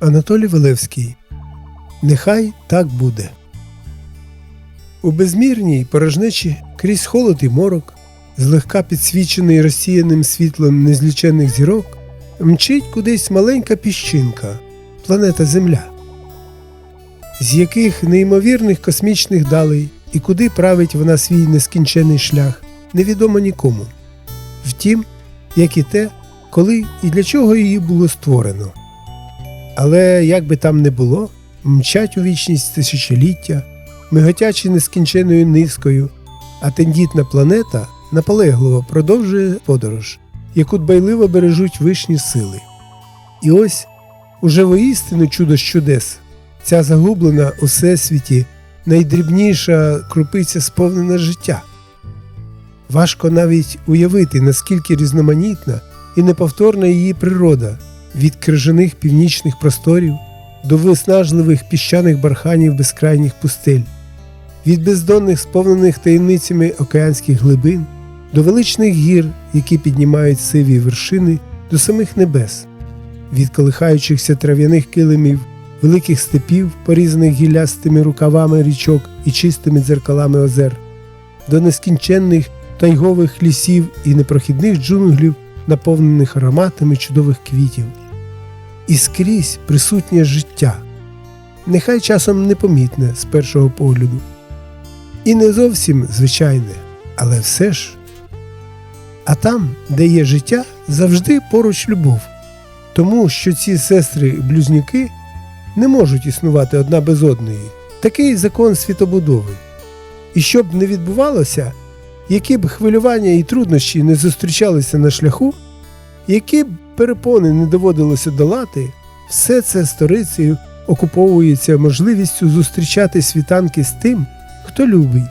Анатолій Валевський. Нехай так буде. У безмірній порожнечі крізь холод і морок, злегка підсвічений розсіяним світлом незліченних зірок, мчить кудись маленька піщинка планета Земля, з яких неймовірних космічних далей і куди править вона свій нескінчений шлях, невідомо нікому. Втім, як і те, коли і для чого її було створено. Але як би там не було, мчать у вічність тисячоліття, миготячи нескінченою низкою, а тендітна планета наполегливо продовжує подорож, яку дбайливо бережуть вишні сили. І ось уже воістину чудо з чудес, ця загублена у всесвіті найдрібніша крупиця сповнена життя. Важко навіть уявити, наскільки різноманітна і неповторна її природа від крижаних північних просторів до виснажливих піщаних барханів безкрайніх пустель, від бездонних сповнених таємницями океанських глибин до величних гір, які піднімають сиві вершини до самих небес, від колихаючихся трав'яних килимів, великих степів, порізаних гіллястими рукавами річок і чистими дзеркалами озер, до нескінченних тайгових лісів і непрохідних джунглів, наповнених ароматами чудових квітів. І скрізь присутнє життя, нехай часом непомітне з першого погляду. І не зовсім звичайне, але все ж. А там, де є життя, завжди поруч любов, тому що ці сестри-блюзнюки не можуть існувати одна без одної. Такий закон світобудови. І що б не відбувалося, які б хвилювання і труднощі не зустрічалися на шляху, які б перепони не доводилося долати, все це сторицею окуповується можливістю зустрічати світанки з тим, хто любить,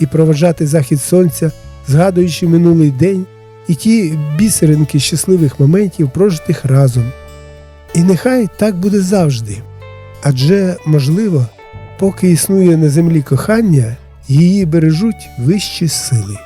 і проважати захід сонця, згадуючи минулий день і ті бісеринки щасливих моментів, прожитих разом. І нехай так буде завжди. Адже, можливо, поки існує на землі кохання, її бережуть вищі сили.